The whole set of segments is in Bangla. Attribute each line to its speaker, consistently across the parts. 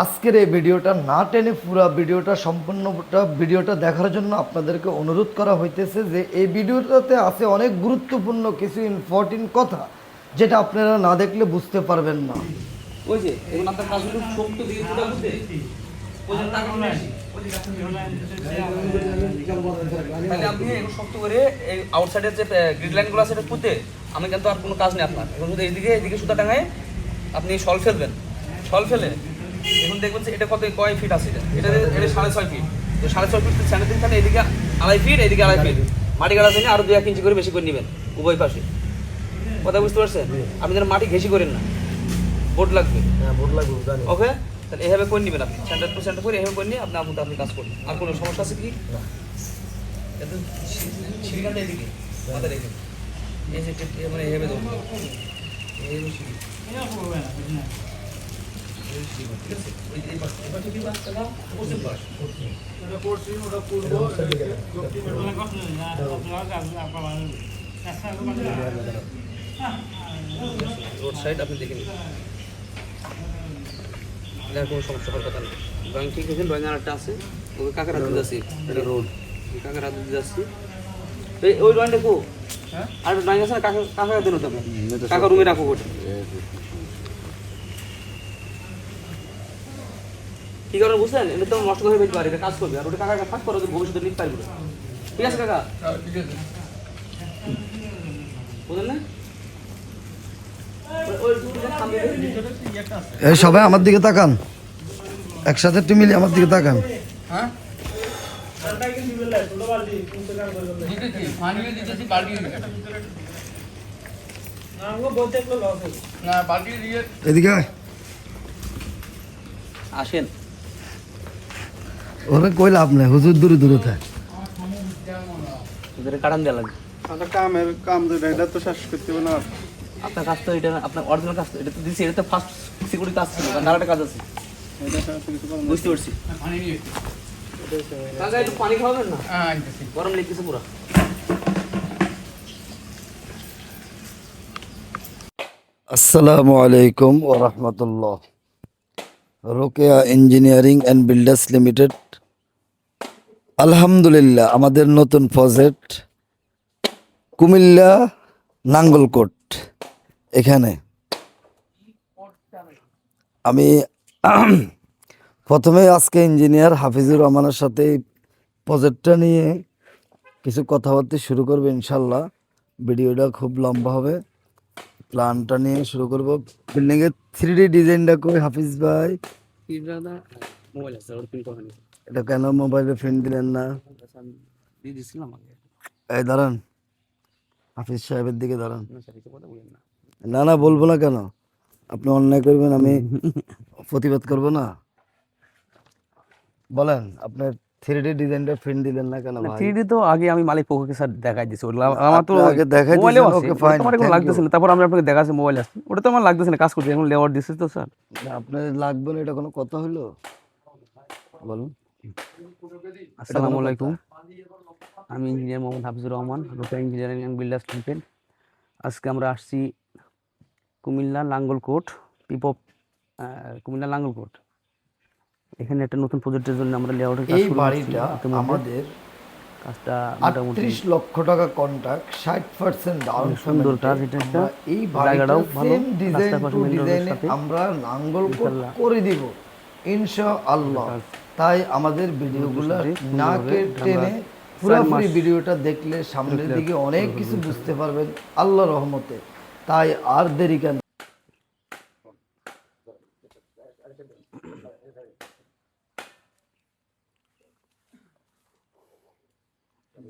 Speaker 1: আজকের এই ভিডিওটা না টেনে পুরো ভিডিওটা, সম্পূর্ণটা ভিডিওটা দেখার জন্য আপনাদেরকে অনুরোধ করা হইতেছে যে এই ভিডিওটাতে আছে অনেক গুরুত্বপূর্ণ কিছু ইম্পর্টেন্ট কথা, যেটা আপনারা না দেখলে বুঝতে পারবেন না।
Speaker 2: যে লাইনগুলো আছে পুঁতে, আমি কিন্তু আর কোনো কাজ নেই আপনার। এখন শুধু এইদিকে সুতা টাঙায় আপনি শল ফেলবেন। শল ফেলে এখন দেখবেন এটা কত কয় ফিট আছে এটা? এটা সাড়ে ছয় ফিট তো সাড়ে ছয় ফিট সাড়ে তিন তাহলে এদিকে আড়াই ফিট এদিকে আড়াই ফিট মাটি কাটার জন্য আরও দুই এক ইঞ্চি করে বেশি করে নেবেন উভয় পাশে। কথা বুঝতে পারছেন? আপনি যেন মাটি ঘেঁষি করেন না। বোর্ড লাগবে। হ্যাঁ বোর্ড লাগবে ওকে? তাহলে এভাবে করে নেবেন আপনি। সেন্টার টু সেন্টার করে এভাবে করে নিয়ে আপনি আপনি আপনি কাজ করুন। আর কোনো সমস্যা আছে কি? এটা সিঁড়িখানটা এদিকে মাথা রেখে এই যে মানে এভাবে ধরুন। এই হলো সিঁড়ি। রোড সাইড আপনি দেখে নিন। এটার কোনো সমস্যা হওয়ার কথা নেই। ড্রয়িং ঠিক আছে ড্রয়িং আর একটা আছে। ওকে কাকার হাতে যাচ্ছি এটা রোড কাকার হাতে যাচ্ছি এই ওই ড্রয়িং দেখো আর একটা ড্রয়িং আছে না? কাকা কাকার হাতে নিতে হবে কাকা রুমে রাখো ওটা। কি কারণে বুঝলেন? এটা তো নষ্ট করে ফেলতে পারে এটা কাজ করবে। আর ওটা কাকা ফাঁস করো ভবিষ্যতে লিখ পারবে ঠিক আছে কাকা? বুঝলেন না?
Speaker 1: এই সবাই আমার দিকে তাকান। একসাথে একটু মিলে আমার দিকে তাকান। এদিকে
Speaker 2: আসেন।
Speaker 1: ওরে কই লাভ নেই হুজুর দূরে দূরে থাকে।
Speaker 2: ওদের কাটান দেওয়া লাগবে
Speaker 3: একটা কামের কাম যেটা এটা তো শেষ করতে হবে না
Speaker 2: আপনার কাজ তো এটা আপনার অরিজিনাল কাজ তো এটা তো এটা তো ফার্স্ট সিকিউরিটি কাজ ছিল কারণ আরেকটা কাজ আছে। বুঝতে পারছি। কাকা একটু পানি খাওয়াবেন না? গরম লেগেছে পুরো।
Speaker 1: আসসালামু আলাইকুম ও রহমতুল্লাহ। Rokeya engineering and builders limited. আলহামদুলিল্লাহ, আমাদের নতুন প্রজেক্ট কুমিল্লা নাঙ্গলকোট, এখানে। আমি প্রথমে আজকে ইঞ্জিনিয়ার হাফিজুর রহমানের সাথে এই প্রজেক্টটা নিয়ে কিছু কথাবার্তা শুরু করবে ইনশাল্লাহ। ভিডিওটা খুব লম্বা হবে। প্ল্যানটা নিয়ে শুরু করব। বিল্ডিং এর থ্রি ডি ডিজাইনটা কই হাফিজ ভাই? এটা কেন মোবাইলে প্রিন্ট দিলেন না? এই দাঁড়ান। হাফিজ সাহেবের দিকে দাঁড়ান।
Speaker 2: না না
Speaker 1: বলব না কেন? আপনি অন্যায় করবেন আমি প্রতিবাদ করব না। বলেন আপনার থ্রি ডি ডিজাইনটা প্রিন্ট দিলেন না কেন ভাই?
Speaker 2: থ্রি তো আগে আমি মালিক পক্ষকে স্যার দেখাই ওগুলো আমার তো
Speaker 1: আগে দেখাই
Speaker 2: মোবাইলেও
Speaker 1: দিয়েছেন,
Speaker 2: আছে
Speaker 1: okay,
Speaker 2: ওটা
Speaker 1: fine,
Speaker 2: তো আমার এখন
Speaker 1: thank
Speaker 2: লাগতেছে না তারপর আমি আপনাকে দেখাচ্ছি মোবাইল আছে ওটা তো আমার লাগতেছে না কাজ করছি এখন তো স্যার
Speaker 1: আপনার লাগবে না এটা কোনো কথা হইল বলুন।
Speaker 2: আসসালামু আলাইকুম। আমি engineer Mohammad Hafizur Rahman Rupa engineering and builders limited আজকে আমরা আসছি কুমিল্লা লাঙ্গলকোট পিপপ কুমিল্লা লাঙ্গলকোট এখানে একটা নতুন প্রজেক্টের জন্য আমরা লেআউটের কাজ
Speaker 1: এই
Speaker 2: শুরু করছি।
Speaker 1: বাড়িটা আমাদের
Speaker 2: কাজটা মোটামুটি
Speaker 1: আটত্রিশ লক্ষ টাকা কন্ট্রাক্ট ষাট পার্সেন্ট ডাউন
Speaker 2: সুন্দর কাজ এটা।
Speaker 1: এই
Speaker 2: জায়গাটাও ভালো,
Speaker 1: ডিজাইন ডিজাইনে। আমরা নাঙ্গল করে দিব ইনশা আল্লাহ তাই আমাদের ভিডিওগুলো না টেনে
Speaker 2: আমরা
Speaker 1: পুরোপুরি ভিডিওটা দেখলে সামনের দিকে অনেক কিছু বুঝতে পারবেন আল্লাহ রহমতে। তাই আর দেরি কেন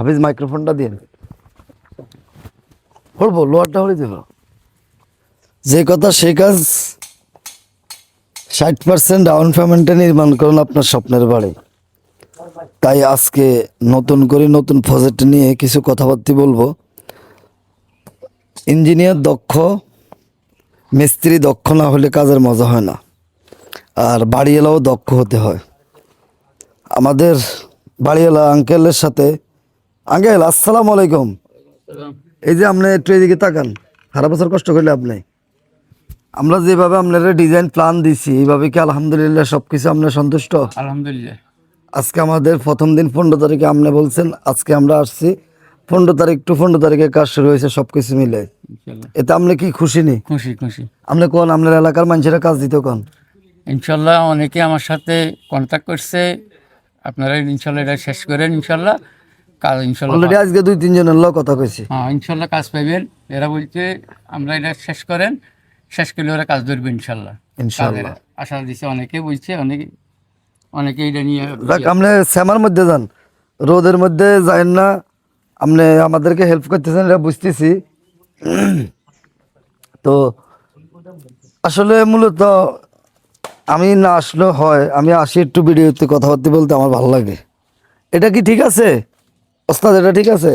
Speaker 1: হাফিজ, মাইক্রোফোনটা দিয়ে বলব লোয়ারটা হলে দেব। যে কথা সে কাজ ষাট পার্সেন্ট ডাউন পেমেন্টে নির্মাণ করুন আপনার স্বপ্নের বাড়ি। তাই আজকে নতুন করে নতুন প্রজেক্ট নিয়ে কিছু কথাবার্তা বলব। ইঞ্জিনিয়ার দক্ষ, মিস্ত্রি দক্ষ না হলে কাজের মজা হয় না। আর বাড়িওয়ালাও দক্ষ হতে হয়। আমাদের বাড়িওয়ালা আঙ্কেলের সাথে আঙ্কেল আসসালামু আলাইকুম। এই যে আপনি একটু এদিকে তাকান সারা বছর কষ্ট করলে আপনি। আমরা যেভাবে আপনারা ডিজাইন প্ল্যান দিছি এইভাবে কি আলহামদুলিল্লাহ সব কিছু আপনার সন্তুষ্ট?
Speaker 4: আলহামদুলিল্লাহ।
Speaker 1: আজকে আমাদের প্রথম দিন পনেরো তারিখে আপনি বলছেন আজকে আমরা আসছি পনেরো তারিখ টু পনেরো তারিখে কাজ শুরু হয়েছে সব কিছু মিলে এতে আপনি কি খুশি নি?
Speaker 4: খুশি খুশি।
Speaker 1: আপনি কোন আপনার এলাকার মানুষেরা কাজ দিত কোন?
Speaker 4: ইনশাল্লাহ অনেকে আমার সাথে কন্ট্যাক্ট করছে। আপনারা ইনশাল্লাহ এটা শেষ করেন ইনশাল্লাহ। কাজ ইনশাল্লাহ
Speaker 1: অলরেডি আজকে দুই তিনজনের লোক কথা কইছি।
Speaker 4: হ্যাঁ ইনশাল্লাহ কাজ পাইবেন। এরা বলছে আমরা এটা শেষ করেন শেষ করলে ওরা কাজ ধরবে ইনশাল্লাহ।
Speaker 1: ইনশাল্লাহ।
Speaker 4: আশা দিছে অনেকে বলছে অনেকে অনেকে এটা নিয়ে
Speaker 1: আপনি শ্যামার মধ্যে যান। রোদের মধ্যে যান না। আপনি আমাদেরকে হেল্প করতেছেন এটা বুঝতেছি। তো আসলে মূলত আমি না আসলেও হয় আমি আসি একটু ভিডিওতে কথাবার্তা বলতে আমার ভালো লাগে। এটা কি ঠিক আছে? ওস্তাদ, এটা ঠিক আছে?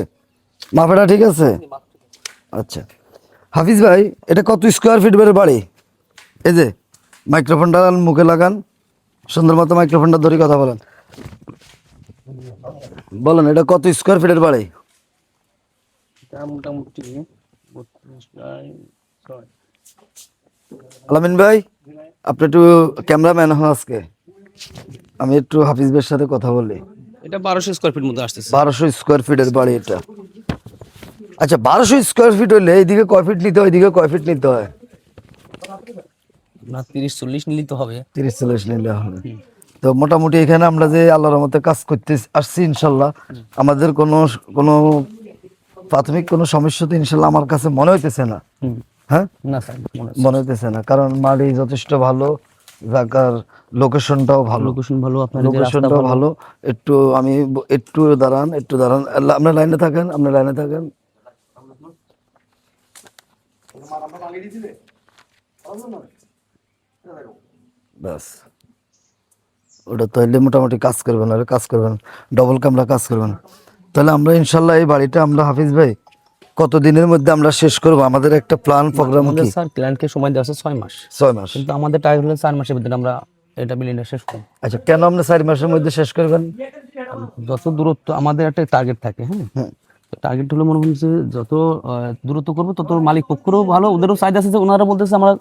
Speaker 1: মাপেটা ঠিক আছে? আচ্ছা। হাফিজ ভাই, এটা কত স্কোয়ার ফিট বেড়ে বাড়ি? এই যে মাইক্রোফোনটা মুখে লাগান। সুন্দর মতো মাইক্রোফোনটা ধরে কথা বলেন। বলেন, এটা কত স্কোয়ার ফিটের বাড়ি? আলামিন ভাই, আপনি একটু ক্যামেরাম্যান হন আজকে। আমি একটু হাফিজ ভাইয়ের সাথে কথা বলি।
Speaker 2: এটা বারোশো স্কোয়ার ফিট মধ্যে আসতেছে।
Speaker 1: বারোশো স্কোয়ার ফিটের বাড়ি এটা। আচ্ছা বারোশো স্কোয়ার ফিট হলে এইদিকে কয় ফিট নিতে হয় এইদিকে কয় ফিট নিতে হয়?
Speaker 2: না তিরিশ চল্লিশ নিলেই তো হবে।
Speaker 1: তিরিশ চল্লিশ নিলে হবে। তো মোটামুটি এখানে আমরা যে আল্লাহর মতে কাজ করতে আসছি ইনশাল্লাহ আমাদের কোনো কোনো প্রাথমিক কোনো সমস্যা তো ইনশাল্লাহ আমার কাছে মনে হইতেছে না। হ্যাঁ?
Speaker 2: না স্যার মনে
Speaker 1: মনে হইতেছে না কারণ মাটি যথেষ্ট ভালো জায়গার লোকেশনটাও ভালো।
Speaker 2: লোকেশন ভালো আপনার
Speaker 1: লোকেশনটাও ভালো। একটু আমি একটু দাঁড়ান একটু দাঁড়ান। আপনার লাইনে থাকেন আপনার লাইনে থাকেন। ব্যাস। ওটা তাহলে মোটামুটি কাজ করবেন আর কাজ করবেন। ডবল কামরা কাজ করবেন। তাহলে আমরা ইনশাল্লাহ এই বাড়িটা আমরা হাফিজ ভাই কত দিনের মধ্যে আমরা শেষ করব? আমাদের একটা প্ল্যান প্রোগ্রাম কি?
Speaker 2: স্যার ক্লায়েন্টকে সময় দেওয়া আছে ছয় মাস।
Speaker 1: ছয় মাস।
Speaker 2: কিন্তু আমাদের টার্গেট হলো চার মাসের ভিতরে আমরা এটা বিলিংটা শেষ করব।
Speaker 1: আচ্ছা কেন আমরা চার মাসের মধ্যে শেষ করবেন?
Speaker 2: যত দূরত্ব আমাদের একটা টার্গেট থাকে হ্যাঁ? টার্গেট হলো মনে হচ্ছে যত দূরত্ব করব তত মালিক পক্ষেরও ভালো ওদেরও চাহিদা আছে যে ওনারা বলতেছে আমরা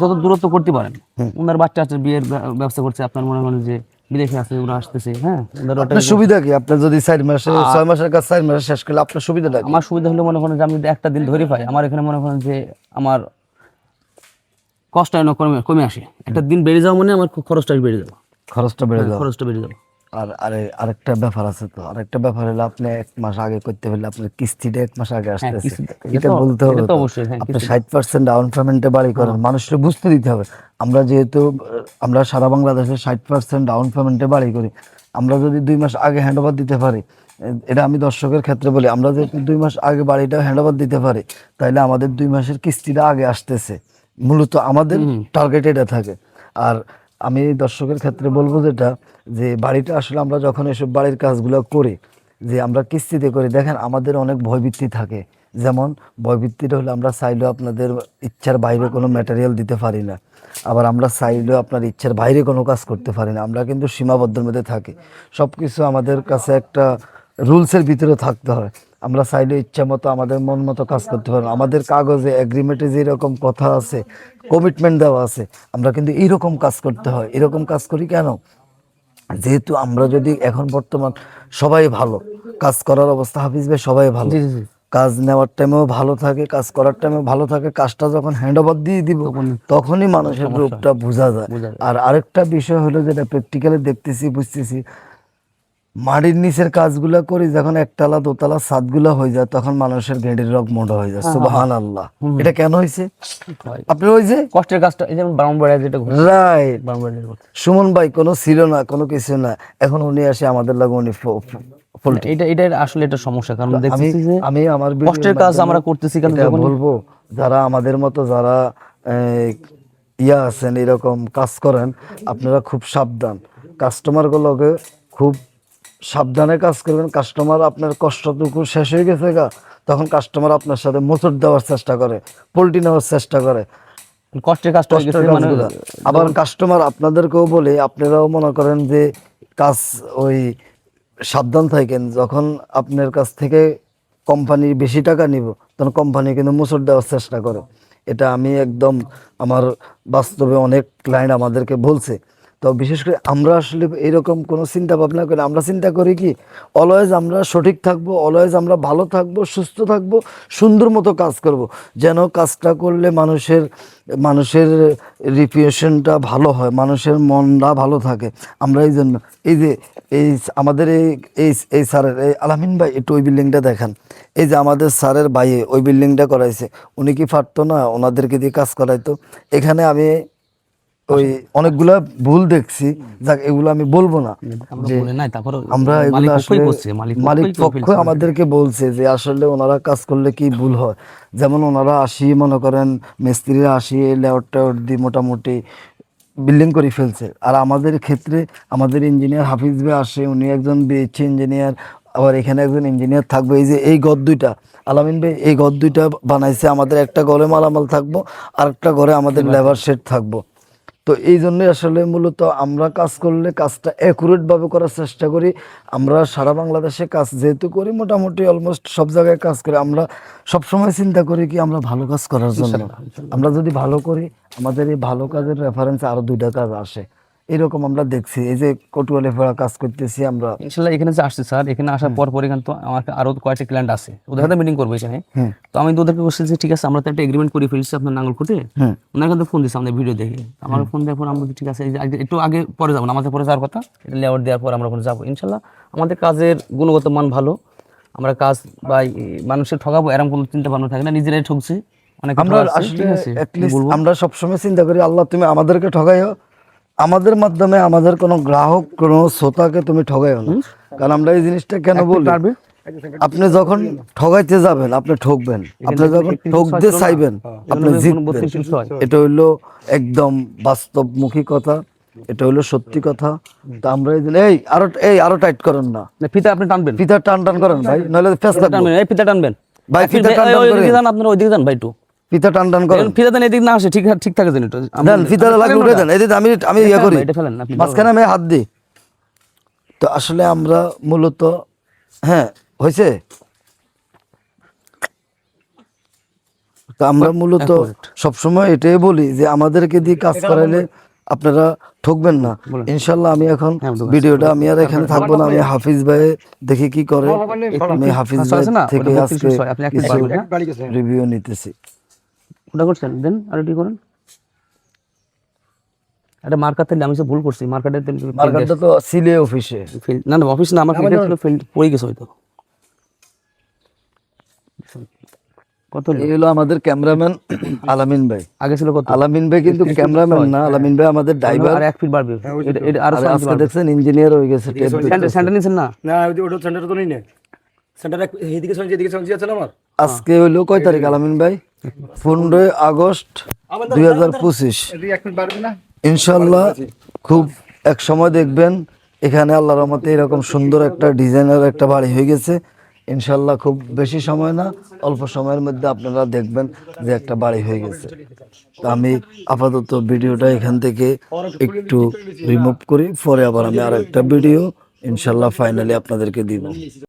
Speaker 2: যত দূরত্ব করতে পারেন। ওনার বাচ্চা আছে বিয়ের ব্য- ব্যবসা করছে আপনার মনে করেন যে বিদেশে আছে ওরা আসতেছে হ্যাঁ?
Speaker 1: আপনার সুবিধা কি? আপনার যদি চার মাসে ছয় মাসের কাজ চার মাসে শেষ করলে আপনার সুবিধাটা
Speaker 2: আমার সুবিধা হলো মনে করেন যে আমি যদি একটা দিন ধরে পাই আমার এখানে মনে করেন যে আমার কষ্ট কমে কমে আসে। একটা দিন বেড়ে যাওয়া মানে আমার খুব খরচটা বেড়ে যাবে।
Speaker 1: খরচটা বেড়ে যাবে।
Speaker 2: খরচটা বেড়ে যাবে।
Speaker 1: আর আরে আরেকটা ব্যাপার আছে তো। আরেকটা ব্যাপার হলো আপনি এক মাস আগে করতে পারলে আপনার কিস্তিটা এক মাস আগে আসতেছে।
Speaker 2: হ্যাঁ,
Speaker 1: এটা
Speaker 2: এটা
Speaker 1: বলতে হবে
Speaker 2: হ্যাঁ,
Speaker 1: আপনি ষাট পার্সেন্ট ডাউন পেমেন্টে বাড়ি করেন মানুষকে বুঝতে দিতে হবে। আমরা যেহেতু আমরা সারা বাংলাদেশে ষাট পার্সেন্ট ডাউন পেমেন্টে বাড়ি করি। আমরা যদি দুই মাস আগে হ্যান্ড ওভার দিতে পারি এটা আমি দর্শকের ক্ষেত্রে বলি আমরা যদি দুই মাস আগে বাড়িটা হ্যান্ড ওভার দিতে পারি তাহলে আমাদের দুই মাসের কিস্তিটা আগে আসতেছে। মূলত আমাদের টার্গেট এটা থাকে। আর আমি দর্শকের ক্ষেত্রে বলব যেটা, যে বাড়িটা আসলে আমরা যখন এসব বাড়ির কাজগুলো করি, যে আমরা কিস্তিতে করি, দেখেন আমাদের অনেক ভয়ভীতি থাকে। যেমন ভয়ভীতিটা হলে আমরা চাইলেও আপনাদের ইচ্ছার বাইরে কোনো ম্যাটেরিয়াল দিতে পারি না। আবার আমরা চাইলেও আপনার ইচ্ছার বাইরে কোনো কাজ করতে পারি না। আমরা কিন্তু সীমাবদ্ধের মধ্যে থাকি। সব কিছু আমাদের কাছে একটা রুলসের ভিতরে থাকতে হয়। আমরা চাইলে ইচ্ছা মতো আমাদের মন মতো কাজ করতে পারব। আমাদের কাগজে এগ্রিমেন্টে যেরকম কথা আছে কমিটমেন্ট দেওয়া আছে আমরা কিন্তু এইরকম কাজ করতে হয়। এরকম কাজ করি কেন? যেহেতু আমরা যদি এখন বর্তমান সবাই ভালো কাজ করার অবস্থা হাফিজ ভাই সবাই ভালো। কাজ নেওয়ার টাইমেও ভালো থাকে কাজ করার টাইমেও ভালো থাকে কাজটা যখন হ্যান্ড ওভার দিয়ে দিব তখনই মানুষের রূপটা বোঝা যায়। আর আরেকটা বিষয় হলো যেটা প্র্যাকটিক্যালি দেখতেছি বুঝতেছি মাটির নিচের কাজগুলো করি যখন একতলা দোতলা ছাদগুলো হয়ে যায় তখন মানুষের গেঁড়ের রোগ মোটা হয়ে যায়। সুবাহান আল্লাহ এটা কেন হয়েছে আপনি ওই যে
Speaker 2: কষ্টের কাজটা এই যেমন ব্রাহ্মণবাড়িয়া যেটা
Speaker 1: রাইট। সুমন ভাই কোনো ছিল না কোনো কিছু না। এখন উনি আসে আমাদের লাগে উনি
Speaker 2: এটা এটা আসলে এটা সমস্যা কারণ
Speaker 1: আমি
Speaker 2: দেখতেছি যে
Speaker 1: আমি আমার
Speaker 2: কষ্টের কাজ আমরা করতেছি কারণ যখন
Speaker 1: বলব যারা আমাদের মতো যারা ইয়া আছেন এরকম কাজ করেন আপনারা খুব সাবধান। কাস্টমারগুলোকে খুব সাবধানে কাজ করবেন কাস্টমার আপনার কষ্টটুকু শেষ হয়ে গেছে গা তখন কাস্টমার আপনার সাথে মোচড় দেওয়ার চেষ্টা করে পোল্ট্রি নেওয়ার চেষ্টা করে।
Speaker 2: কষ্টের গেছে মানে।
Speaker 1: আবার কাস্টমার আপনাদেরকেও বলে আপনারাও মনে করেন যে কাজ ওই সাবধান থাকেন যখন আপনার কাছ থেকে কোম্পানি বেশি টাকা নিব তখন কোম্পানি কিন্তু মুসর দেওয়ার চেষ্টা করে। এটা আমি একদম আমার বাস্তবে অনেক ক্লায়েন্ট আমাদেরকে বলছে। তো বিশেষ করে আমরা আসলে এরকম কোনো চিন্তা ভাবনা করি, আমরা চিন্তা করি কি অলওয়েজ আমরা সঠিক থাকব অলওয়েজ আমরা ভালো থাকব, সুস্থ থাকব, সুন্দর মতো কাজ করব। যেন কাজটা করলে মানুষের মানুষের রিপিউশনটা ভালো হয়, মানুষের মনটা ভালো থাকে। আমরা এই জন্য, এই যে, এই আমাদের এই এই এই স্যারের, এই আলামিন ভাই, একটু ওই বিল্ডিংটা দেখান। এই যে আমাদের স্যারের বাইয়ে ওই বিল্ডিংটা করাইছে, উনি কি পারতো না ওনাদেরকে দিয়ে কাজ করাইতো? এখানে আমি ওই অনেকগুলা ভুল দেখছি। যাক এগুলো আমি বলব না। আমরা এগুলো আসলে
Speaker 2: মালিক
Speaker 1: পক্ষ আমাদেরকে বলছে যে আসলে ওনারা কাজ করলে কি ভুল হয়। যেমন ওনারা আসি মনে করেন মিস্ত্রিরা আসি লেআউট টেআউট দিয়ে মোটামুটি বিল্ডিং করে ফেলছে। আর আমাদের ক্ষেত্রে আমাদের ইঞ্জিনিয়ার হাফিজ ভাই আসে উনি একজন বিএইচি ইঞ্জিনিয়ার আবার এখানে একজন ইঞ্জিনিয়ার থাকবে। এই যে এই ঘর দুইটা আলামিন ভাই এই ঘর দুইটা বানাইছে আমাদের একটা ঘরে মালামাল থাকব আর একটা ঘরে আমাদের লেবার শেড থাকব। তো এই জন্যই আসলে মূলত আমরা কাজ করলে কাজটা অ্যাকুরেটভাবে করার চেষ্টা করি। আমরা সারা বাংলাদেশে কাজ যেহেতু করি মোটামুটি অলমোস্ট সব জায়গায় কাজ করি। আমরা সব সময় চিন্তা করি কি আমরা ভালো কাজ করার জন্য। আমরা যদি ভালো করি আমাদের এই ভালো কাজের রেফারেন্স আরও দুইটা কাজ আসে। এরকম আমরা দেখছি। এই যে কটুয়ালে ফেরা কাজ করতেছি আমরা।
Speaker 2: ইনশাল্লাহ এখানে যে আসছে স্যার এখানে আসার পর পর এখানে তো আমার আরও কয়েকটা ক্লায়েন্ট আছে। ওদের সাথে মিটিং করব এখানে। তো আমি তো ওদেরকে বলছি যে ঠিক আছে আমরা তো একটা এগ্রিমেন্ট করে ফেলছি আপনার নাঙ্গল কোটে ওনার কাছে ফোন দিচ্ছে আমাদের ভিডিও দেখে। আমার ফোন দেওয়ার পর আমরা ঠিক আছে একটু আগে পরে যাব আমাদের পরে যাওয়ার কথা। এটা লেআউট দেওয়ার পর আমরা ওখানে যাব। ইনশাল্লাহ আমাদের কাজের গুণগত মান ভালো। আমরা কাজ বা মানুষের ঠকাবো এরকম কোনো চিন্তা ভাবনা থাকে না। নিজেরাই ঠকছি। অনেক
Speaker 1: আমরা সবসময় চিন্তা করি আল্লাহ তুমি আমাদেরকে ঠগাইও আমাদের মাধ্যমে আমাদের কোনো গ্রাহক কোনো শ্রোতাকে তুমি ঠগাইও না। কারণ আমরা এই জিনিসটা কেন বলি? আপনি যখন ঠগাইতে যাবেন আপনি ঠকবেন। আপনি যখন ঠকতে চাইবেন আপনি জিতবেন। এটা হইল একদম বাস্তবমুখী কথা। এটা হইল সত্যি কথা। তা আমরা এই এই আরও এই আরও টাইট করেন না।
Speaker 2: ফিতা আপনি টানবেন।
Speaker 1: ফিতা টান টান করেন ভাই। নইলে ফেস
Speaker 2: টানবেন এই ফিতা টানবেন।
Speaker 1: ভাই, ফিতা টান টান
Speaker 2: ওই- ওইদিকে
Speaker 1: করেন।
Speaker 2: যান আপনার ওইদিকে যান ভাই একটু।
Speaker 1: ফিতা টান টান করেন।
Speaker 2: ফিতা দেন এদিক না আসে ঠিক ঠিক থাকে যেন একটু।
Speaker 1: দেন লাগবে উঠে দেন। এই যে আমি আমি ইয়ে করি।
Speaker 2: এটা ফেলেন আপনি
Speaker 1: মাঝখানে আমি হাত দিই। তো আসলে আমরা মূলত হ্যাঁ হয়েছে? তো আমরা মূলত সবসময় এটাই বলি যে আমাদেরকে দিয়ে কাজ করাইলে আপনারা ঠকবেন না। ইনশাল্লাহ আমি এখন ভিডিওটা আমি আর এখানে থাকব না। আমি হাফিজ ভাই দেখি কি করে? আমি হাফিজ ভাই
Speaker 2: না?
Speaker 1: থেকে আজকে
Speaker 2: পারবেন, হ্যাঁ?
Speaker 1: রিভিউ নিতেছি।
Speaker 2: ওটা করছেন? দেন আর এটি করেন। একটা মার্কার থাকলে আমি সব ভুল করছি মার্কারের
Speaker 1: মার্কেটটা তো সিলে অফিসে
Speaker 2: না না অফিস না আমার ফিল্ড ছিল ফিল্ড পড়ে গেছে হয়তো। কত হলো?
Speaker 1: এই হলো আমাদের ক্যামেরাম্যান আলামিন ভাই।
Speaker 2: আগে ছিল কত?
Speaker 1: আলামিন ভাই কিন্তু ক্যামেরাম্যান না আলামিন ভাই আমাদের ড্রাইভার
Speaker 2: আর এক ফিট বাড়বে। এটা- এটা
Speaker 1: আরও আজকে দেখছেন ইঞ্জিনিয়ার হয়ে গেছে টেপ
Speaker 2: স্যান্ডেল স্যান্ডেল নিছেন না?
Speaker 5: না ওই- ওটা সেন্টার তো নেই না। সেন্টার এইদিকে সঞ্চয় এদিকে সঞ্চয় আছে না আমার?
Speaker 1: আজকে হলো কয় তারিখ আলামিন ভাই? পনেরোই আগস্ট দুই হাজার পঁচিশ। ইনশাল্লাহ খুব এক সময় দেখবেন, এখানে আল্লাহ রহমতে এরকম সুন্দর একটা ডিজাইনের একটা বাড়ি হয়ে গেছে। ইনশাল্লাহ খুব বেশি সময় না, অল্প সময়ের মধ্যে আপনারা দেখবেন যে একটা বাড়ি হয়ে গেছে। তা আমি আপাতত ভিডিওটা এখান থেকে একটু রিমুভ করি, পরে আবার আমি আর একটা ভিডিও ইনশাল্লাহ ফাইনালি আপনাদেরকে দিব।